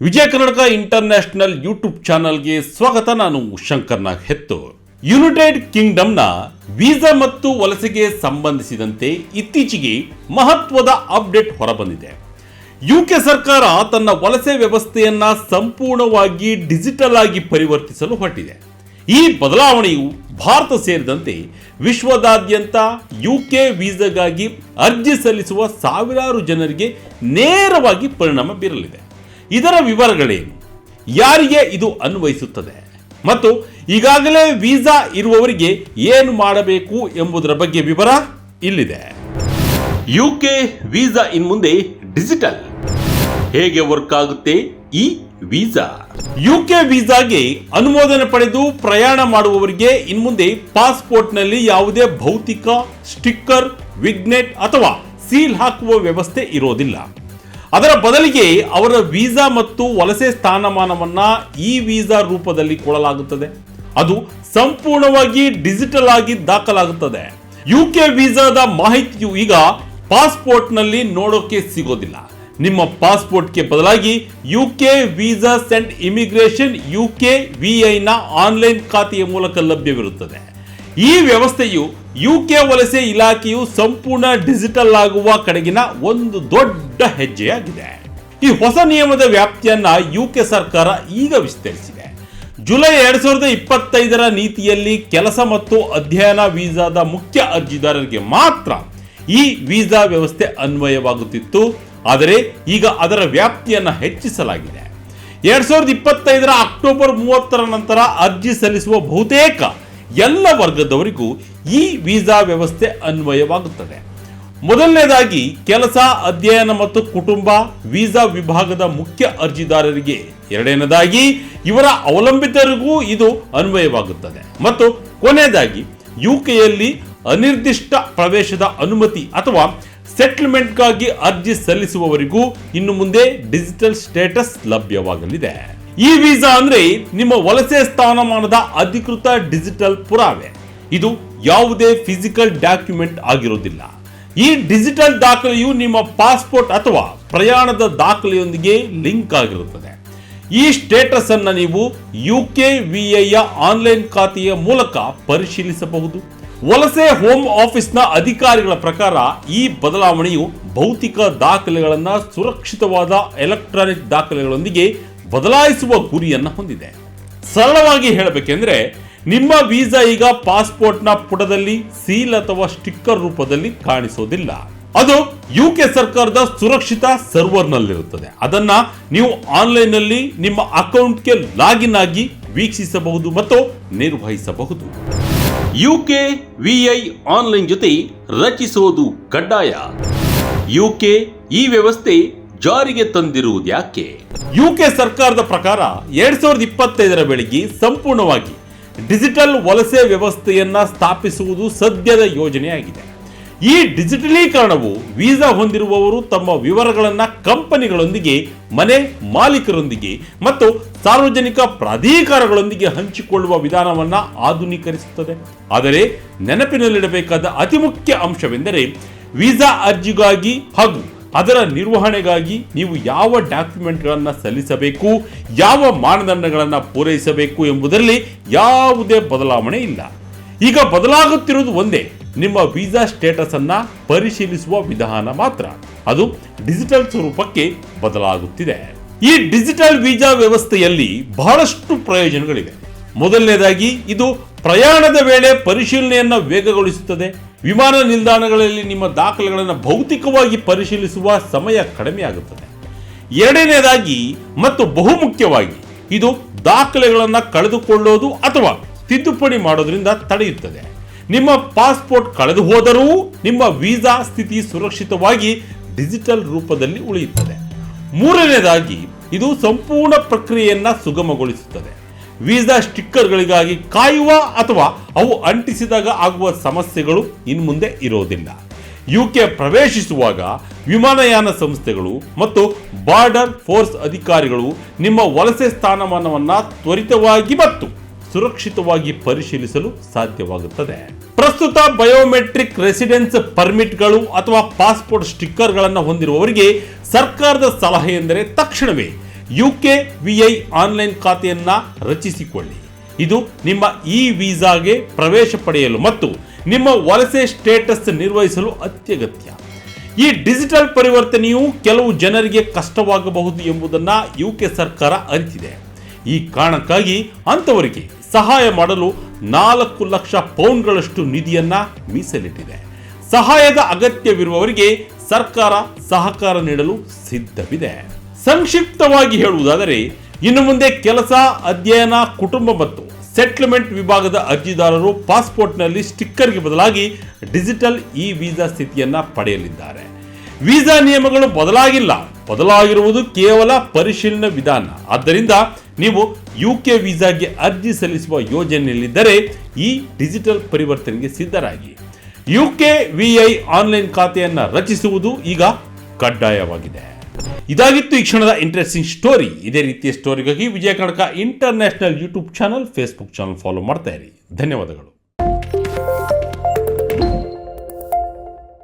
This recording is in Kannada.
ವಿಜಯ ಕರ್ನಾಟಕ ಇಂಟರ್ನ್ಯಾಷನಲ್ ಯೂಟ್ಯೂಬ್ ಚಾನಲ್ಗೆ ಸ್ವಾಗತ. ನಾನು ಶಂಕರ್ನಾಗ್ ಹೆತ್ತು ಯುನೈಟೆಡ್ ಕಿಂಗ್ಡಮ್ನ ವೀಸಾ ಮತ್ತು ವಲಸೆಗೆ ಸಂಬಂಧಿಸಿದಂತೆ ಇತ್ತೀಚೆಗೆ ಮಹತ್ವದ ಅಪ್ಡೇಟ್ ಹೊರಬಂದಿದೆ. ಯುಕೆ ಸರ್ಕಾರ ತನ್ನ ವಲಸೆ ವ್ಯವಸ್ಥೆಯನ್ನ ಸಂಪೂರ್ಣವಾಗಿ ಡಿಜಿಟಲ್ ಆಗಿ ಪರಿವರ್ತಿಸಲು ಹೊರಟಿದೆ. ಈ ಬದಲಾವಣೆಯು ಭಾರತ ಸೇರಿದಂತೆ ವಿಶ್ವದಾದ್ಯಂತ ಯುಕೆ ವೀಸಾಗಾಗಿ ಅರ್ಜಿ ಸಲ್ಲಿಸುವ ಸಾವಿರಾರು ಜನರಿಗೆ ನೇರವಾಗಿ ಪರಿಣಾಮ ಬೀರಲಿದೆ. ಇದರ ವಿವರಗಳೇನು? ಯಾರಿಗೆ ಇದು ಅನ್ವಯಿಸುತ್ತದೆ? ಮತ್ತು ಈಗಾಗಲೇ ವೀಸಾ ಇರುವವರಿಗೆ ಏನು ಮಾಡಬೇಕು ಎಂಬುದರ ಬಗ್ಗೆ ವಿವರ ಇಲ್ಲಿದೆ. ಯುಕೆ ವೀಸಾ ಇನ್ ಮುಂದೆ ಡಿಜಿಟಲ್. ಹೇಗೆ ವರ್ಕ್ ಆಗುತ್ತೆ ಈ ವೀಸಾ? ಯುಕೆ ವೀಸಾಗೆ ಅನುಮೋದನೆ ಪಡೆದು ಪ್ರಯಾಣ ಮಾಡುವವರಿಗೆ ಇನ್ಮುಂದೆ ಪಾಸ್ಪೋರ್ಟ್ನಲ್ಲಿ ಯಾವುದೇ ಭೌತಿಕ, ಸ್ಟಿಕ್ಕರ್, ವಿಗ್ನೆಟ್ ಅಥವಾ ಸೀಲ್ ಹಾಕುವ ವ್ಯವಸ್ಥೆ ಇರೋದಿಲ್ಲ. ಅದರ ಬದಲಿಗೆ ಅವರ ವೀಸಾ ಮತ್ತು ವಲಸೆ ಸ್ಥಾನಮಾನವನ್ನು ಈ ವೀಸಾ ರೂಪದಲ್ಲಿ ಕೊಡಲಾಗುತ್ತದೆ. ಅದು ಸಂಪೂರ್ಣವಾಗಿ ಡಿಜಿಟಲ್ ಆಗಿ ದಾಖಲಾಗುತ್ತದೆ. ಯು ಕೆ ವೀಸಾದ ಮಾಹಿತಿಯು ಈಗ ಪಾಸ್ಪೋರ್ಟ್ನಲ್ಲಿ ನೋಡೋಕೆ ಸಿಗೋದಿಲ್ಲ. ನಿಮ್ಮ ಪಾಸ್ಪೋರ್ಟ್ಗೆ ಬದಲಾಗಿ U K visa scent immigration U K ವಿಐನ ಆನ್ಲೈನ್ ಖಾತೆಯ ಮೂಲಕ ಲಭ್ಯವಿರುತ್ತದೆ. ಈ ವ್ಯವಸ್ಥೆಯು ಯುಕೆ ವಲಸೆ ಇಲಾಖೆಯು ಸಂಪೂರ್ಣ ಡಿಜಿಟಲ್ ಆಗುವ ಕಡೆಗಿನ ಒಂದು ದೊಡ್ಡ ಹೆಜ್ಜೆಯಾಗಿದೆ. ಈ ಹೊಸ ನಿಯಮದ ವ್ಯಾಪ್ತಿಯನ್ನ ಯುಕೆ ಸರ್ಕಾರ ಈಗ ವಿಸ್ತರಿಸಿದೆ. ಜುಲೈ ಎರಡ್ ಸಾವಿರದ ಇಪ್ಪತ್ತೈದರ ನೀತಿಯಲ್ಲಿ ಕೆಲಸ ಮತ್ತು ಅಧ್ಯಯನ ವೀಸಾದ ಮುಖ್ಯ ಅರ್ಜಿದಾರರಿಗೆ ಮಾತ್ರ ಈ ವೀಸಾ ವ್ಯವಸ್ಥೆ ಅನ್ವಯವಾಗುತ್ತಿತ್ತು. ಆದರೆ ಈಗ ಅದರ ವ್ಯಾಪ್ತಿಯನ್ನು ಹೆಚ್ಚಿಸಲಾಗಿದೆ. ಎರಡ್ ಸಾವಿರದ ಇಪ್ಪತ್ತೈದರ ಅಕ್ಟೋಬರ್ ಮೂವತ್ತರ ನಂತರ ಅರ್ಜಿ ಸಲ್ಲಿಸುವ ಬಹುತೇಕ ಎಲ್ಲ ವರ್ಗದವರಿಗೂ ಈ ವೀಸಾ ವ್ಯವಸ್ಥೆ ಅನ್ವಯವಾಗುತ್ತದೆ. ಮೊದಲನೇದಾಗಿ ಕೆಲಸ, ಅಧ್ಯಯನ ಮತ್ತು ಕುಟುಂಬ, ವೀಸಾ ವಿಭಾಗದ ಮುಖ್ಯ ಅರ್ಜಿದಾರರಿಗೆ. ಎರಡನೇದಾಗಿ ಇವರ ಅವಲಂಬಿತರಿಗೂ ಇದು ಅನ್ವಯವಾಗುತ್ತದೆ. ಮತ್ತು ಕೊನೆಯದಾಗಿ ಯುಕೆಯಲ್ಲಿ ಅನಿರ್ದಿಷ್ಟ ಪ್ರವೇಶದ ಅನುಮತಿ ಅಥವಾ ಸೆಟ್ಲ್ಮೆಂಟ್ಗಾಗಿ ಅರ್ಜಿ ಸಲ್ಲಿಸುವವರಿಗೂ ಇನ್ನು ಮುಂದೆ ಡಿಜಿಟಲ್ ಸ್ಟೇಟಸ್ ಲಭ್ಯವಾಗಲಿದೆ. ಈ ವೀಸಾ ಅಂದ್ರೆ ನಿಮ್ಮ ವಲಸೆ ಸ್ಥಾನಮಾನದ ಅಧಿಕೃತ ಡಿಜಿಟಲ್ ಪುರಾವೆ. ಇದು ಯಾವುದೇ ಫಿಸಿಕಲ್ ಡಾಕ್ಯುಮೆಂಟ್ ಆಗಿರೋದಿಲ್ಲ. ಈ ಡಿಜಿಟಲ್ ದಾಖಲೆಯು ನಿಮ್ಮ ಪಾಸ್ಪೋರ್ಟ್ ಅಥವಾ ಪ್ರಯಾಣದ ದಾಖಲೆಯೊಂದಿಗೆ ಲಿಂಕ್ ಆಗಿರುತ್ತದೆ. ಈ ಸ್ಟೇಟಸ್ ಅನ್ನ ನೀವು ಯುಕೆ ವಿಐಯ ಆನ್ಲೈನ್ ಖಾತೆಯ ಮೂಲಕ ಪರಿಶೀಲಿಸಬಹುದು. ವಲಸೆ ಹೋಮ್ ಆಫೀಸ್ನ ಅಧಿಕಾರಿಗಳ ಪ್ರಕಾರ ಈ ಬದಲಾವಣೆಯು ಭೌತಿಕ ದಾಖಲೆಗಳನ್ನು ಸುರಕ್ಷಿತವಾದ ಎಲೆಕ್ಟ್ರಾನಿಕ್ ದಾಖಲೆಗಳೊಂದಿಗೆ ಬದಲಾಯಿಸುವ ಗುರಿಯನ್ನು ಹೊಂದಿದೆ. ಸರಳವಾಗಿ ಹೇಳಬೇಕೆಂದ್ರೆ, ನಿಮ್ಮ ವೀಸಾ ಈಗ ಪಾಸ್ಪೋರ್ಟ್ನ ಪುಟದಲ್ಲಿ ಸೀಲ್ ಅಥವಾ ಸ್ಟಿಕ್ಕರ್ ರೂಪದಲ್ಲಿ ಕಾಣಿಸೋದಿಲ್ಲ. ಅದು ಯು ಕೆ ಸರ್ಕಾರದ ಸುರಕ್ಷಿತ ಸರ್ವರ್ನಲ್ಲಿರುತ್ತದೆ. ಅದನ್ನ ನೀವು ಆನ್ಲೈನ್ನಲ್ಲಿ ನಿಮ್ಮ ಅಕೌಂಟ್ಗೆ ಲಾಗಿನ್ ಆಗಿ ವೀಕ್ಷಿಸಬಹುದು ಮತ್ತು ನಿರ್ವಹಿಸಬಹುದು. ಯು ಕೆ ವಿಐ ಆನ್ಲೈನ್ ಜೊತೆ ರಚಿಸೋದು ಕಡ್ಡಾಯ. ಯು ಕೆ ಈ ವ್ಯವಸ್ಥೆ ಜಾರಿಗೆ ತಂದಿರುವುದು ಯಾಕೆ? ಯುಕೆ ಸರ್ಕಾರದ ಪ್ರಕಾರ ಎರಡ್ ಸಾವಿರದ ಇಪ್ಪತ್ತೈದರ ಬೆಳಿಗ್ಗೆ ಸಂಪೂರ್ಣವಾಗಿ ಡಿಜಿಟಲ್ ವಲಸೆ ವ್ಯವಸ್ಥೆಯನ್ನ ಸ್ಥಾಪಿಸುವುದು ಸದ್ಯದ ಯೋಜನೆಯಾಗಿದೆ. ಈ ಡಿಜಿಟಲೀಕರಣವು ವೀಸಾ ಹೊಂದಿರುವವರು ತಮ್ಮ ವಿವರಗಳನ್ನು ಕಂಪನಿಗಳೊಂದಿಗೆ, ಮನೆ ಮಾಲೀಕರೊಂದಿಗೆ ಮತ್ತು ಸಾರ್ವಜನಿಕ ಪ್ರಾಧಿಕಾರಗಳೊಂದಿಗೆ ಹಂಚಿಕೊಳ್ಳುವ ವಿಧಾನವನ್ನು ಆಧುನೀಕರಿಸುತ್ತದೆ. ಆದರೆ ನೆನಪಿನಲ್ಲಿಡಬೇಕಾದ ಅತಿ ಮುಖ್ಯ ಅಂಶವೆಂದರೆ ವೀಸಾ ಅರ್ಜಿಗಾಗಿ ಹಾಗೂ ಅದರ ನಿರ್ವಹಣೆಗಾಗಿ ನೀವು ಯಾವ ಡಾಕ್ಯುಮೆಂಟ್ಗಳನ್ನು ಸಲ್ಲಿಸಬೇಕು, ಯಾವ ಮಾನದಂಡಗಳನ್ನು ಪೂರೈಸಬೇಕು ಎಂಬುದರಲ್ಲಿ ಯಾವುದೇ ಬದಲಾವಣೆ ಇಲ್ಲ. ಈಗ ಬದಲಾಗುತ್ತಿರುವುದು ಒಂದೇ, ನಿಮ್ಮ ವೀಸಾ ಸ್ಟೇಟಸ್ ಅನ್ನ ಪರಿಶೀಲಿಸುವ ವಿಧಾನ ಮಾತ್ರ. ಅದು ಡಿಜಿಟಲ್ ಸ್ವರೂಪಕ್ಕೆ ಬದಲಾಗುತ್ತಿದೆ. ಈ ಡಿಜಿಟಲ್ ವೀಸಾ ವ್ಯವಸ್ಥೆಯಲ್ಲಿ ಬಹಳಷ್ಟು ಪ್ರಯೋಜನಗಳಿವೆ. ಮೊದಲನೇದಾಗಿ, ಇದು ಪ್ರಯಾಣದ ವೇಳೆ ಪರಿಶೀಲನೆಯನ್ನು ವೇಗಗೊಳಿಸುತ್ತದೆ. ವಿಮಾನ ನಿಲ್ದಾಣಗಳಲ್ಲಿ ನಿಮ್ಮ ದಾಖಲೆಗಳನ್ನು ಭೌತಿಕವಾಗಿ ಪರಿಶೀಲಿಸುವ ಸಮಯ ಕಡಿಮೆಯಾಗುತ್ತದೆ. ಎರಡನೇದಾಗಿ ಮತ್ತು ಬಹುಮುಖ್ಯವಾಗಿ ಇದು ದಾಖಲೆಗಳನ್ನು ಕಳೆದುಕೊಳ್ಳೋದು ಅಥವಾ ತಿದ್ದುಪಡಿ ಮಾಡೋದ್ರಿಂದ ತಡೆಯುತ್ತದೆ. ನಿಮ್ಮ ಪಾಸ್ಪೋರ್ಟ್ ಕಳೆದು ಹೋದರೂ ನಿಮ್ಮ ವೀಸಾ ಸ್ಥಿತಿ ಸುರಕ್ಷಿತವಾಗಿ ಡಿಜಿಟಲ್ ರೂಪದಲ್ಲಿ ಉಳಿಯುತ್ತದೆ. ಮೂರನೇದಾಗಿ ಇದು ಸಂಪೂರ್ಣ ಪ್ರಕ್ರಿಯೆಯನ್ನು ಸುಗಮಗೊಳಿಸುತ್ತದೆ. ವೀಸಾ ಸ್ಟಿಕ್ಕರ್ಗಳಿಗಾಗಿ ಕಾಯುವ ಅಥವಾ ಅವು ಅಂಟಿಸಿದಾಗ ಆಗುವ ಸಮಸ್ಯೆಗಳು ಇನ್ನು ಮುಂದೆ ಇರೋದಿಲ್ಲ. ಯುಕೆ ಪ್ರವೇಶಿಸುವಾಗ ವಿಮಾನಯಾನ ಸಂಸ್ಥೆಗಳು ಮತ್ತು ಬಾರ್ಡರ್ ಫೋರ್ಸ್ ಅಧಿಕಾರಿಗಳು ನಿಮ್ಮ ವಲಸೆ ಸ್ಥಾನಮಾನವನ್ನು ತ್ವರಿತವಾಗಿ ಮತ್ತು ಸುರಕ್ಷಿತವಾಗಿ ಪರಿಶೀಲಿಸಲು ಸಾಧ್ಯವಾಗುತ್ತದೆ. ಪ್ರಸ್ತುತ ಬಯೋಮೆಟ್ರಿಕ್ ರೆಸಿಡೆನ್ಸ್ ಪರ್ಮಿಟ್ಗಳು ಅಥವಾ ಪಾಸ್ಪೋರ್ಟ್ ಸ್ಟಿಕ್ಕರ್ಗಳನ್ನು ಹೊಂದಿರುವವರಿಗೆ ಸರ್ಕಾರದ ಸಲಹೆ ಎಂದರೆ ತಕ್ಷಣವೇ ಯುಕೆ ವಿಐ ಆನ್ಲೈನ್ ಖಾತೆಯನ್ನ ರಚಿಸಿಕೊಳ್ಳಿ. ಇದು ನಿಮ್ಮ ಇ ವೀಸಾಗೆ ಪ್ರವೇಶ ಪಡೆಯಲು ಮತ್ತು ನಿಮ್ಮ ವಲಸೆ ಸ್ಟೇಟಸ್ ನಿರ್ವಹಿಸಲು ಅತ್ಯಗತ್ಯ. ಈ ಡಿಜಿಟಲ್ ಪರಿವರ್ತನೆಯು ಕೆಲವು ಜನರಿಗೆ ಕಷ್ಟವಾಗಬಹುದು ಎಂಬುದನ್ನು ಯುಕೆ ಸರ್ಕಾರ ಅರಿತಿದೆ. ಈ ಕಾರಣಕ್ಕಾಗಿ ಅಂಥವರಿಗೆ ಸಹಾಯ ಮಾಡಲು ನಾಲ್ಕು ಲಕ್ಷ ಪೌಂಡ್ಗಳಷ್ಟು ನಿಧಿಯನ್ನು ಮೀಸಲಿಟ್ಟಿದೆ. ಸಹಾಯದ ಅಗತ್ಯವಿರುವವರಿಗೆ ಸರ್ಕಾರ ಸಹಕಾರ ನೀಡಲು ಸಿದ್ಧವಿದೆ. ಸಂಕ್ಷಿಪ್ತವಾಗಿ ಹೇಳುವುದಾದರೆ, ಇನ್ನು ಮುಂದೆ ಕೆಲಸ, ಅಧ್ಯಯನ, ಕುಟುಂಬ ಮತ್ತು ಸೆಟ್ಲ್ಮೆಂಟ್ ವಿಭಾಗದ ಅರ್ಜಿದಾರರು ಪಾಸ್ಪೋರ್ಟ್ನಲ್ಲಿ ಸ್ಟಿಕ್ಕರ್ಗೆ ಬದಲಾಗಿ ಡಿಜಿಟಲ್ ಇ ವೀಸಾ ಸ್ಥಿತಿಯನ್ನು ಪಡೆಯಲಿದ್ದಾರೆ. ವೀಸಾ ನಿಯಮಗಳು ಬದಲಾಗಿಲ್ಲ. ಬದಲಾಗಿರುವುದು ಕೇವಲ ಪರಿಶೀಲನಾ ವಿಧಾನ. ಆದ್ದರಿಂದ ನೀವು ಯು ಕೆ ವೀಸಾಗೆ ಅರ್ಜಿ ಸಲ್ಲಿಸುವ ಯೋಜನೆಯಲ್ಲಿದ್ದರೆ ಈ ಡಿಜಿಟಲ್ ಪರಿವರ್ತನೆಗೆ ಸಿದ್ಧರಾಗಿ. U K V VI online ಖಾತೆಯನ್ನು ರಚಿಸುವುದು ಈಗ ಕಡ್ಡಾಯವಾಗಿದೆ. ಇದಾಗಿತ್ತು ಈ ಕ್ಷಣದ ಇಂಟ್ರೆಸ್ಟಿಂಗ್ ಸ್ಟೋರಿ ಇದೇ ರೀತಿಯ ಸ್ಟೋರಿಗಾಗಿ Vijaya Karnataka international YouTube channel Facebook channel follow ಮಾಡ್ತಾ ಇರಿ. ಧನ್ಯವಾದಗಳು.